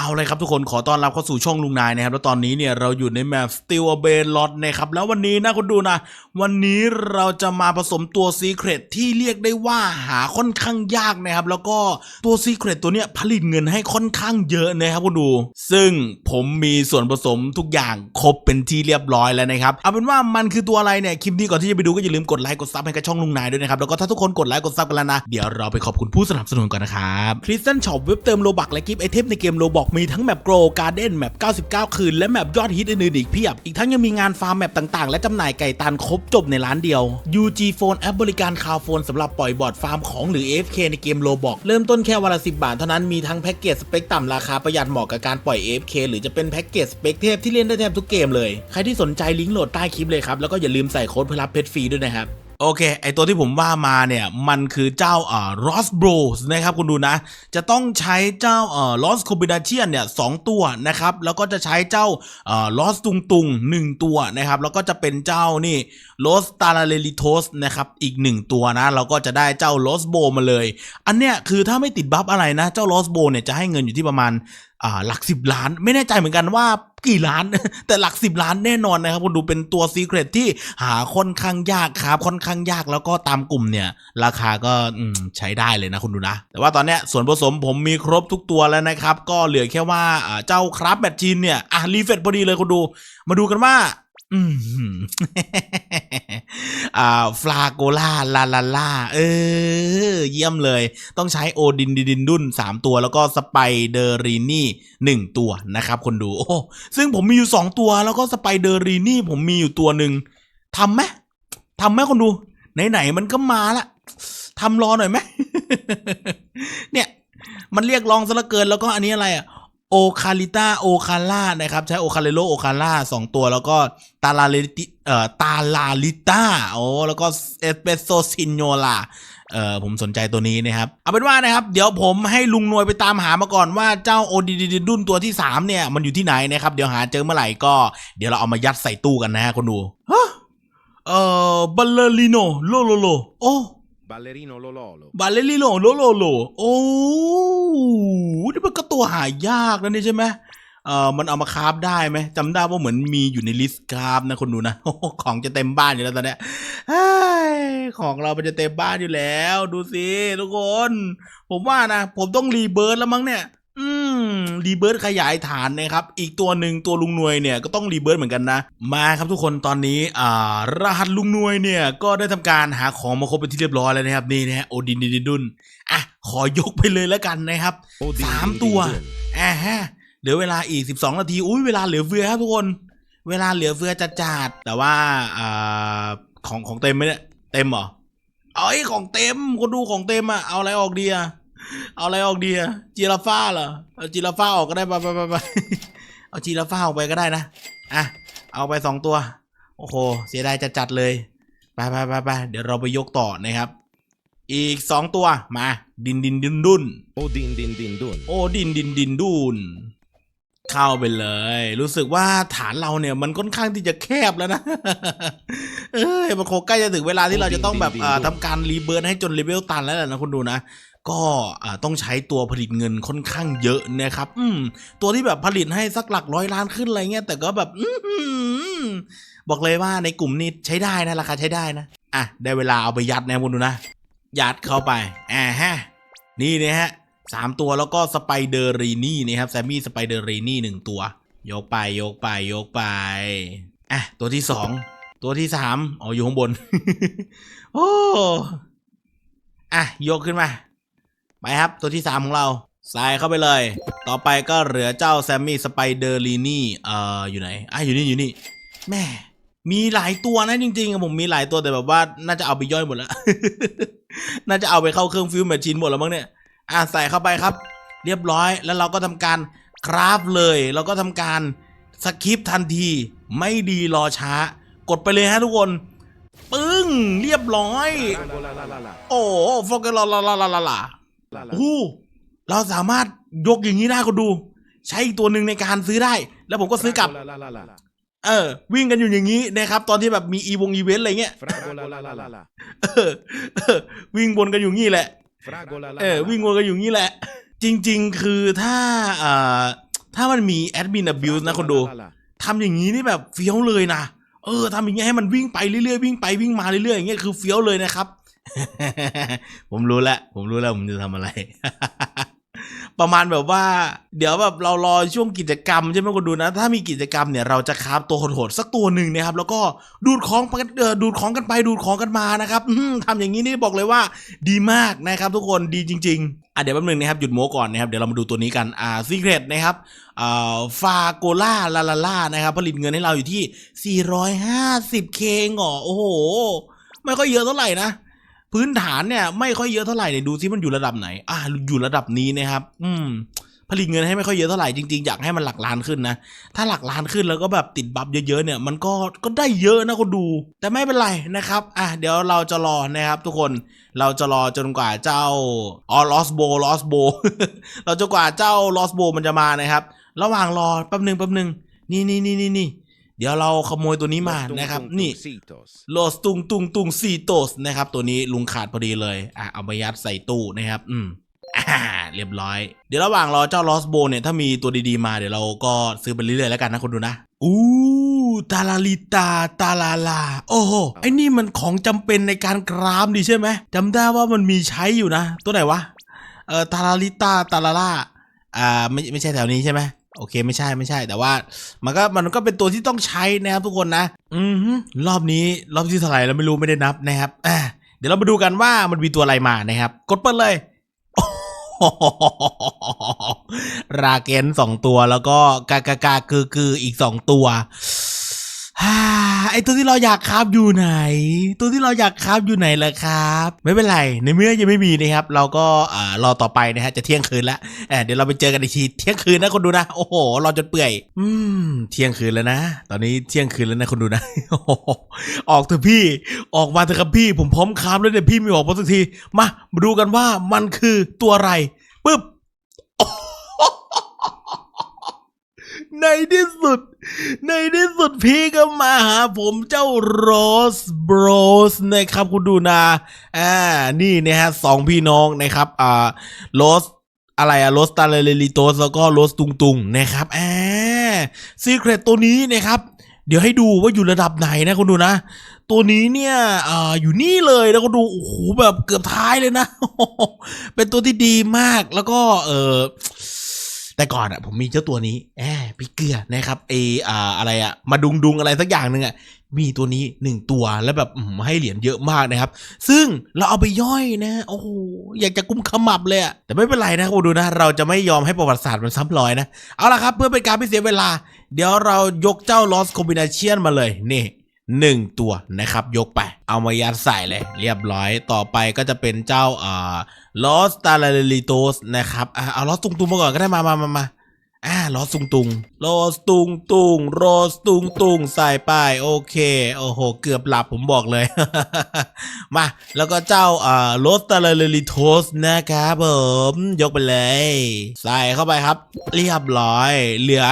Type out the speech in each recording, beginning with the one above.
เอาเลยครับทุกคนขอต้อนรับเข้าสู่ช่องลุงนายนะครับแล้วตอนนี้เนี่ยเราอยู่ในแมป Steel a b a l o t นะครับแล้ววันนี้นะคุณดูนะ วันนี้เราจะมาผสมตัว Secret ที่เรียกได้ว่าหาค่อนข้างยากนะครับ แล้วก็ตัว Secret ตัวเนี้ยผลิตเงินให้ค่อนข้างเยอะนะครับคุณดู ซึ่งผมมีส่วนผสมทุกอย่างครบเป็นที่เรียบร้อยแล้วนะครับเอาเป็นว่ามันคือตัวอะไรเนี่ยคลิปนี้ก่อนที่จะไปดูก็อย่าลืมกดไลค์กดซับให้กับช่องลุงนายด้วยนะครับแล้วก็ถ้าทุกคนกดไลค์กดซับกันแล้วนะเดี๋ยวเราไปขอบคุณผู้สนับสนุนก่อนนะครับคริสตันช็อปเว็บเติมโลบักและกิฟต์ไอเทมในเกมโลบอกมีทั้งแมปโกรการ์เด้นแมป 99 คืน และแมปยอดฮิตอื่นๆอีกเพียบ อีกทั้งยังมีงานฟาร์มแมปต่างๆ และจำหน่ายไก่ตันครบจบในร้านเดียว UG Phone แอปบริการคาวโฟนสำหรับปล่อยบอร์ดฟาร์มของหรือ AFK ในเกมโลบอกเริ่มต้นแค่วันละ10 บาทเท่านั้นมีทั้งแพ็กเกจสเปคต่ำราคาประหยัดเหมาะกับการปล่อย AFK หรือจะเป็นแพ็กเกจสเปคเทพที่เล่นได้แทบทุกเกมเลยใครที่สนใจลิงก์โหลดใต้คลิปเลยครับแล้วก็อย่าลืมใส่โค้ดเพื่อรับเพชรฟรีด้วยนะครับ โอเค ไอตัวที่ผมว่ามาเนี่ย มันคือเจ้าเอ่อ Ross Bros นะครับคุณดูนะ จะต้องใช้เจ้าเอ่อ Lost Combination เนี่ยสองตัวนะครับ แล้วก็จะใช้เจ้าเอ่อ Lost ตุงตุงหนึ่งตัวนะครับ แล้วก็จะเป็นเจ้านี่ Lost t a r a l e l i t o s นะครับ อีกหนึ่งตัวนะ เราก็จะได้เจ้า Lost Bow มาเลย อันเนี้ยคือถ้าไม่ติดบัฟอะไรนะ เจ้า Lost Bow เนี่ยจะให้เงินอยู่ที่ประมาณ อ่าหลักสิบล้าน ไม่แน่ใจเหมือนกันว่ากี่ล้าน แต่หลักสิบล้านแน่นอนนะครับคุณดูเป็นตัวซีเครตที่หาค่อนข้างยากครับค่อนข้างยากแล้วก็ตามกลุ่มเนี่ย ราคาก็ใช้ได้เลยนะคุณดูนะ แต่ว่าตอนเนี้ยส่วนผสมผมมีครบทุกตัวแล้วนะครับ ก็เหลือแค่ว่าเจ้าครับแบทจีนเนี่ยอะรีเฟรพอดีเลยคุณดู มาดูกันว่า อืมอ่าฟลาโกล่าลาลาล่าเออ เยี่ยมเลย ต้องใช้โอดินดิดินดุน3ตัวแล้วก็สไปเดอรีนี่1ตัวนะครับ คนดู โอ้ ซึ่งผมมีอยู่2ตัวแล้วก็สไปเดอรีนี่ผมมีอยู่ตัวหนึ่งทำไหมทำไหมคนดู ไหนๆมันก็มาละทำรอหน่อยไหมเนี่ย มันเรียกร้องซะเหลือเกินแล้วก็อันนี้อะไรอะ โอคาลิต้าโอคาล่านะครับ ใช้โอคาเลโลโอคาล่าสองตัวแล้วก็ตาลาเลติเอ่อตาลาลิต้าโอ้แล้วก็เอสเปรสโซซินโนลาเอ่อผมสนใจตัวนี้นะครับ เอาเป็นว่านะครับ เดี๋ยวผมให้ลุงนวยไปตามหามาก่อนว่าเจ้าโอดีดีดุนตัวที่ 3 เนี่ย มันอยู่ที่ไหนนะครับ เดี๋ยวหาเจอเมื่อไหร่ก็เดี๋ยวเราเอามายัดใส่ตู้กันนะฮะคนดูฮะเอ่อบัลเลริโนโลโลโลโอ้ Ballerino Lololo. บาเลลิโลโลโลโลโอ้นี่มันก็ตัวหายากนะนี่ใช่ไหมเออมันเอามาคราฟได้ไหมจำได้ว่าเหมือนมีอยู่ในลิสต์คราฟนะคนดูนะ ของจะเต็มบ้านอยู่แล้วตอนเนี้ยเฮ้ยของเรามันจะเต็มบ้านอยู่แล้ว ดูสิทุกคน ผมว่านะ ผมต้องรีเบิร์ดแล้วมั้งเนี่ย รีเบิร์ดขยายฐานนะครับ อีกตัวหนึ่งตัวลุงนวยเนี่ยก็ต้องรีเบิร์ดเหมือนกันนะ มาครับทุกคนตอนนี้อ่ารหัสลุงนวยเนี่ยก็ได้ทำการหาของมาครบเป็นที่เรียบร้อยแล้วนะครับนี่นะฮะโอดินดินดินดุนอะขอยกไปเลยแล้วกันนะครับ Odin สาม Din Din ตัว Dun. อ่าฮะเหลือเวลาอีก 12 นาทีอุ้ยเวลาเหลือเฟือครับทุกคน เวลาเหลือเฟือจัดจัดๆแต่ว่าอ่าของของเต็มไหมเนี่ยเต็มเหรอเอ้ยของเต็มคนดูของเต็มอะเอาอะไรออกดีอะ เอาอะไรออกดีอะจีราฟ้าเหรอเอาจีราฟ้าออกก็ได้ไปไปไปไปเอาจีราฟ้าออกไปก็ได้นะอะเอาไปสองตัว โอ้โห เสียดายจะจัดเลยไปไปไปไปเดี๋ยวเราไปยกต่อนะครับ อีกสองตัวมา ดินดินดินดุน Odin Din Din Dun. โอ้ดินดินดินดูนเข้าไปเลย รู้สึกว่าฐานเราเนี่ยมันค่อนข้างที่จะแคบแล้วนะ เอ้ยมันคงใกล้จะถึงเวลาที่เราจะต้องแบบอ่าทำการรีเบิร์นให้จนเลเวลตันแล้วแหละนะคุณดูนะ ก็ต้องใช้ตัวผลิตเงินค่อนข้างเยอะนะครับ อืม ตัวที่แบบผลิตให้สักหลักร้อยล้านขึ้นอะไรเงี้ยแต่ก็แบบอบอกเลยว่าในกลุ่มนี้ใช้ได้นะราคาใช้ได้นะ อะ ได้เวลาเอาไปยัดนะคุณดูนะ ยัดเข้าไปอ่าฮะ นี่นะฮะสามตัวแล้วก็สไปเดอร์รีนี่นะครับแซมมี่สไปเดอร์รีนี่หนึ่งตัว ยกไปยกไปยกไปอะตัวที่สองตัวที่สามอ๋ออยู่ข้างบน โอ้อะยกขึ้นมา ไปครับตัวที่สามของเราใส่เข้าไปเลย ต่อไปก็เหลือเจ้าแซมมี่สไปเดอร์ลีนี่เอ่ออยู่ไหนอะอยู่นี่อยู่นี่แม่มีหลายตัวนะจริงๆผมมีหลายตัวแต่แบบว่าน่าจะเอาไปย่อยหมดแล้ว น่าจะเอาไปเข้าเครื่องฟิวแมชชีนหมดแล้วมั้งเนี่ย อะใส่เข้าไปครับ เรียบร้อยแล้วเราก็ทำการคราฟเลย เราก็ทำการสคริปทันที ไม่ดีรอช้า กดไปเลยฮะทุกคนปึ้ง เรียบร้อย โอ้โฟกัสลาลาลาลาลาลา โอ้โหเราสามารถยกอย่างนี้ได้ก็ดู ใช้อีกตัวหนึ่งในการซื้อได้ แล้วผมก็ซื้อกลับ Frango la la la la. เออ วิ่งกันอยู่อย่างนี้นะครับ ตอนที่แบบมีอีวงอีเวนต์อะไรเงี้ย Frango la la la la la. เออเออวิ่งบนกันอยู่งี้แหละ Frango la la เออ la la. วิ่งวนกันอยู่งี้แหละ จริง ๆ คือถ้าเอ่อถ้ามันมีแอดมิน abuse นะคนดู La, la, la. ทำอย่างนี้นี่แบบเฟี้ยวเลยนะเออทำอย่างเงี้ยให้มันวิ่งไปเรื่อยๆวิ่งไปวิ่งมาเรื่อยๆอย่างเงี้ยคือเฟี้ยวเลยนะครับ ผมรู้แล้วผมรู้แล้วผมจะทำอะไร ประมาณแบบว่า เดี๋ยวแบบเรารอช่วงกิจกรรมใช่ไหมคนดูนะ ถ้ามีกิจกรรมเนี่ยเราจะคราฟตัวโหดๆสักตัวหนึ่งนะครับ แล้วก็ดูดของไปดูดของกันไปดูดของกันมานะครับอื้อหือทำอย่างนี้นี่บอกเลยว่าดีมากนะครับทุกคนดีจริง ๆอะเดี๋ยวแป๊บนึงนะครับหยุดโม้ก่อนนะครับเดี๋ยวเรามาดูตัวนี้กันอ่าซีเครตนะครับอ่าฟาโกล่าลาลาล่านะครับผลิตเงินให้เราอยู่ที่ 450เคงเหรอโอ้โหไม่ค่อยเยอะเท่าไหร่นะ พื้นฐานเนี่ยไม่ค่อยเยอะเท่าไหร่เนี่ยดูซิมันอยู่ระดับไหน อ่าอยู่ระดับนี้นะครับ อืมผลิตเงินให้ไม่ค่อยเยอะเท่าไหร่จริงๆอยากให้มันหลักล้านขึ้นนะ ถ้าหลักล้านขึ้นแล้วก็แบบติดบัฟเยอะๆเนี่ยมันก็ก็ได้เยอะนะคนดู แต่ไม่เป็นไรนะครับ อะเดี๋ยวเราจะรอนะครับ ทุกคนเราจะรอจนกว่าเจ้าอ๋อลอสโบลอสโบเราจะกว่าเจ้าลอสโบมันจะมานะครับ ระหว่างรอแป๊บหนึ่งแป๊บหนึ่งนี่นี่นี่นี่นี่ เดี๋ยวเราขโมยตัวนี้มา Tung, นะครับ tung, นี่ tuncitos. โลสตุงตุงตุงซีโตสนะครับ ตัวนี้ลุงขาดพอดีเลยอะเอามายัดใส่ตู้นะครับ อืมอ่าเรียบร้อย เดี๋ยวระหว่างรอเจ้าลอสโบเนี่ยถ้ามีตัวดีๆมาเดี๋ยวเราก็ซื้อไปเรื่อยๆแล้วกันนะคุณดูนะอู้ตาลาลิตาตาลาลา โอ้โหไอ้นี่มันของจำเป็นในการกรามดิใช่ไหมจำได้ว่ามันมีใช้อยู่นะ ตัวไหนวะเออตาลาลิตาตาลาลาอ่าไม่ไม่ใช่แถวนี้ใช่ไหม โอเคไม่ใช่ไม่ใช่ แต่ว่ามันก็มันก็เป็นตัวที่ต้องใช้นะครับทุกคนนะ อืมรอบนี้รอบที่เท่าไหร่เราไม่รู้ไม่ได้นับนะครับอะเดี๋ยวเรามาดูกันว่ามันมีตัวอะไรมานะครับ กดเปิดเลยราเกนสองตัวแล้วก็กากากากือกืออีกสองตัว ฮ่าไอตัวที่เราอยากคาบอยู่ไหน ตัวที่เราอยากคาบอยู่ไหนล่ะครับ ไม่เป็นไร ในเมื่อยังไม่มีนะครับ เราก็รอต่อไปนะฮะจะเที่ยงคืนแล้วเเดี๋ยวเราไปเจอกันอีกทีเที่ยงคืนนะคนดูนะโอ้โหรอจนเปื่อย อืม เที่ยงคืนแล้วนะ ตอนนี้เที่ยงคืนแล้วนะคนดูนะโอ้โหออกเถอะพี่ออกมาเถอะครับพี่ ผมพร้อมคาบแล้วเนี่ยพี่ไม่ออกมาสักทีมามาดูกันว่ามันคือตัวอะไรปึ๊บ ในที่สุด ในที่สุดพี่ก็มาหาผมเจ้าโรสบรสนะครับคุณดูนะอ่านี่นะฮะสองพี่น้องนะครับอ่าโรสอะไรอะโรสตาเลลิโตสแล้วก็โรสตุงตุงนะครับแอ่าซีเครตตัวนี้นะครับ เดี๋ยวให้ดูว่าอยู่ระดับไหนนะคุณดูนะ ตัวนี้เนี่ยออยู่นี่เลยแล้วก็ดูโอ้โหแบบเกือบท้ายเลยนะ เป็นตัวที่ดีมากแล้วก็เออ แต่ก่อนอะผมมีเจ้าตัวนี้แอบพี่เกลือนะครับเออ่าอะไรอะมาดุงดุงอะไรสักอย่างหนึ่งอะมีตัวนี้หนึ่งตัวแล้วแบบให้เหรียญเยอะมากนะครับ ซึ่งเราเอาไปย่อยนะโอ้โหอยากจะกุมขมับเลยอะแต่ไม่เป็นไรนะคุณดูนะ เราจะไม่ยอมให้ประวัติศาสตร์มันซ้ำรอยนะ เอาละครับเพื่อเป็นการไม่เสียเวลา เดี๋ยวเรายกเจ้า Lost Combination มาเลยนี่ หนึ่งตัวนะครับ ยกไป เอามายัดใส่เลย เรียบร้อยต่อไปก็จะเป็นเจ้าเอ่า Lost t a l a l i t o s นะครับเอา Lost ตุงตุงมาก่อนก็ได้มามามามาอ่าลอสตุงตุงลอสตุงตุงโรสตุงตุงใส่ไปโอเค โอ้โห เกือบหลับผมบอกเลย มา แล้วก็เจ้าเอ่าโรสตาเลลิโทสนะครับผมยกไปเลย ใส่เข้าไปครับ เรียบร้อย เหลือ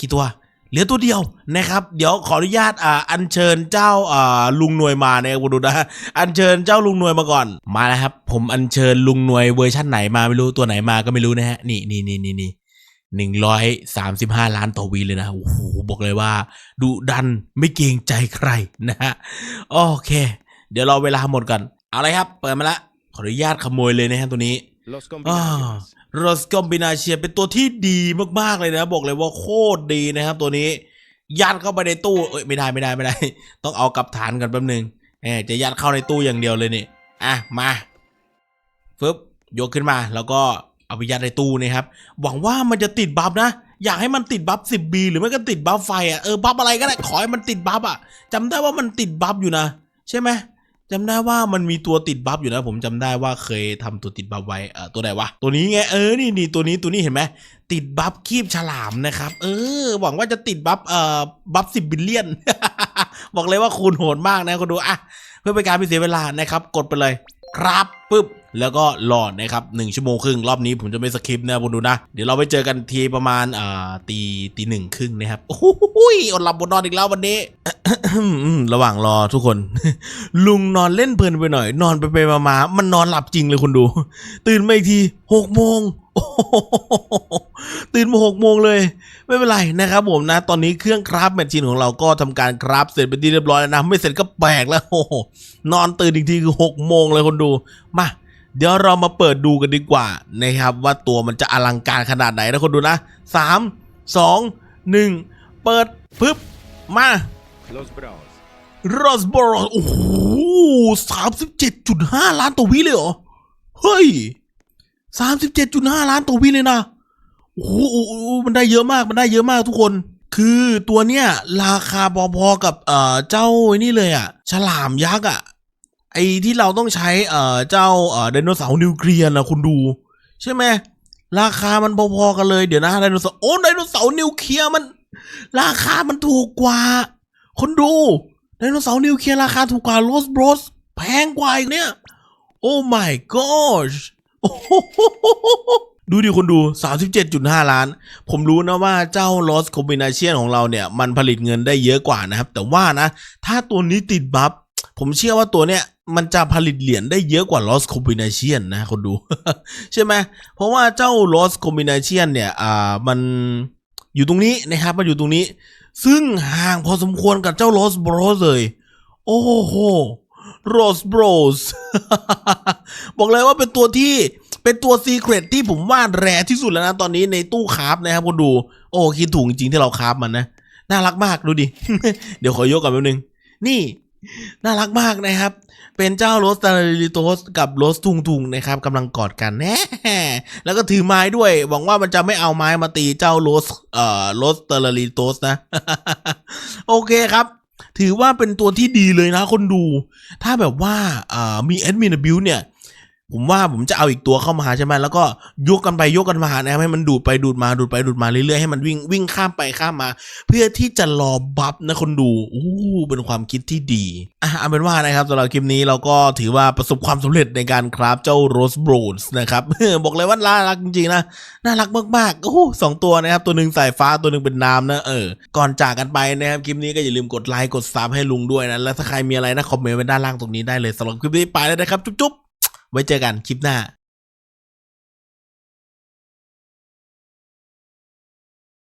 กี่ตัว เหลือตัวเดียวนะครับ เดี๋ยวขออนุญาตอ่าอัญเชิญเจ้าอ่าลุงหน่วยมาเนี่ยคุณดูนะอัญเชิญเจ้าลุงหน่วยมาก่อนมาแล้วครับ ผมอัญเชิญลุงหน่วยเวอร์ชั่นไหนมาไม่รู้ตัวไหนมาก็ไม่รู้นะฮะนี่นี่นี่นี่นี่หนึ่งร้อยสามสิบห้าล้านต่อวีเลยนะโอ้โหบอกเลยว่าดุดันไม่เกรงใจใครนะฮะโอเค เดี๋ยวรอเวลาหมดก่อนเอาเลยครับ เปิดมาละขออนุญาตขโมยเลยนะฮะตัวนี้ Los อ่า combinations. โรสกอมบินาเชียเป็นตัวที่ดีมากๆเลยนะ บอกเลยว่าโคตรดีนะครับ ตัวนี้ ยัดเข้าไปในตู้เอ้ยไม่ได้ไม่ได้ไม่ได้ ต้องเอากลับฐานกันแป๊บนึงแหมจะยัดเข้าในตู้อย่างเดียวเลยนี่อะมาฟึบยกขึ้นมาแล้วก็เอาไปยัดในตู้นะครับ หวังว่ามันจะติดบัฟนะ อยากให้มันติดบัฟ 10B หรือไม่ก็ติดบัฟไฟอะเออบัฟอะไรก็ได้ขอให้มันติดบัฟอะจำได้ว่ามันติดบัฟอยู่นะ ใช่ไหม จำได้ว่ามันมีตัวติดบัฟอยู่นะ ผมจำได้ว่าเคยทำตัวติดบัฟไว้เออตัวไหนวะตัวนี้ไงเออนี่นี่ตัวนี้ตัวนี้เห็นไหมติดบัฟคีบฉลามนะครับเออหวังว่าจะติดบัฟเอ่อบัฟสิบบิลเลียน บอกเลยว่าคูณโหดมากนะคุณดูอะเพื่อเป็นการไม่เสียเวลานะครับกดไปเลยครับปึ๊บแล้วก็รอนะครับหนึ่งชั่วโมงครึ่งรอบนี้ผมจะไม่สคริปต์นะคุณดูนะ เดี๋ยวเราไปเจอกันทีประมาณอ่าตีตีหนึ่งครึ่งนะครับโอ้โหอดหลับบนนอนอีกแล้ววันนี้ ระหว่างรอทุกคน ลุงนอนเล่นเพลินไปหน่อย นอนไปไปมามามันนอนหลับจริงเลยคุณดู ตื่นมาอีกทีหกโมงตื่นมาหกโมงเลย ไม่เป็นไรนะครับผมนะ ตอนนี้เครื่องคราฟแมชชีนของเราก็ทำการคราฟเสร็จเป็นที่เรียบร้อยแล้วนะไม่เสร็จก็แปลกแล้วโอ้นอนตื่นอีกทีคือหกโมงเลยคนดูมาเดี๋ยวเรามาเปิดดูกันดีกว่านะครับ ว่าตัวมันจะอลังการขนาดไหนนะคนดูนะสามสองหนึ่งเปิดปึ๊บมา Los Bros. โรสบอร์โอ้โหสามสิบเจ็ดจุดห้าล้านตัววิเลยเหรอ เฮ้ยสามสิบเจ็ดจุดห้าล้านตัววิเลยนะ โอ้โห มันได้เยอะมาก มันได้เยอะมากทุกคน คือตัวเนี้ย ราคาพอๆกับเอ่อเจ้าไอ้นี่เลยอะ ฉลามยักษ์อะ ไอ้ที่เราต้องใช้เอ่อเจ้าเอ่อไดโนเสาร์นิวเคลียร์นะคุณดู ใช่ไหม ราคามันพอๆกันเลย เดี๋ยวนะไดโนเสาร์ โอ้ไดโนเสาร์นิวเคลียร์มัน ราคามันถูกกว่า คนดูไดโนเสาร์นิวเคลียร์ราคาถูกกว่าโรสบรสแพงกว่าอีกเนี่ย โอ้ my gosh โอ้โหดูดิคนดู 37.5 ล้าน ผมรู้นะว่าเจ้า Lost Combination ของเราเนี่ย มันผลิตเงินได้เยอะกว่านะครับ แต่ว่านะ ถ้าตัวนี้ติดบัฟ ผมเชื่อว่าตัวเนี้ยมันจะผลิตเหรียญได้เยอะกว่า Lost Combination นะคนดู ใช่ไหม เพราะว่าเจ้า Lost Combination เนี่ย อ่า มันอยู่ตรงนี้นะครับ มันอยู่ตรงนี้ ซึ่งห่างพอสมควรกับเจ้าโรสบรอสเลย โอ้โหโรสบรอสบอกเลยว่าเป็นตัวที่เป็นตัวซีเครตที่ผมว่าแรที่สุดแล้วนะ ตอนนี้ในตู้คราบนะครับคุณดู โอ้คิดถูกจริงที่เราคราบมันนะ น่ารักมากดูดิ เดี๋ยวขอยกก่อนแป๊บนึง นี่ น่ารักมากนะครับ เป็นเจ้าโรสตาลิโตสกับโรสทุงทุงนะครับกำลังกอดกันแน่แล้วก็ถือไม้ด้วยหวังว่ามันจะไม่เอาไม้มาตีเจ้าโรสเอ่อโรสตาลิโตสนะ โอเคครับ ถือว่าเป็นตัวที่ดีเลยนะคนดู ถ้าแบบว่าอ่อมีแอดมินบิวเนี่ย ผมว่าผมจะเอาอีกตัวเข้ามาใช่ไหมแล้วก็ยกกันไปยกกันมานะให้มันดูดไปดูดมาดูดไปดูดมาเรื่อยๆให้มันวิ่งวิ่งข้ามไปข้ามมา เพื่อที่จะรอบัฟนะคนดูอู้เป็นความคิดที่ดีอะเอาเป็นว่านะครับสำหรับคลิปนี้เราก็ถือว่าประสบความสำเร็จในการคราฟเจ้าโรสโบรดนะครับบอกเลยว่าน่ารักจริงๆนะน่ารักมากๆโอ้โสองตัวนะครับตัวหนึ่งสายฟ้าตัวหนึ่งเป็นน้ำนะเออก่อนจากกันไปนะครับคลิปนี้ก็อย่าลืมกดไลค์กดซับให้ลุงด้วยนะแล้วถ้าใครมีอะไรนะคอมเมนต์ไว้ด้านล่างตรงนี้ได้เลยสำหรับคลิปนี้ไปแล้วนะครับจุ๊บ ไว้เจอกันคลิปหน้า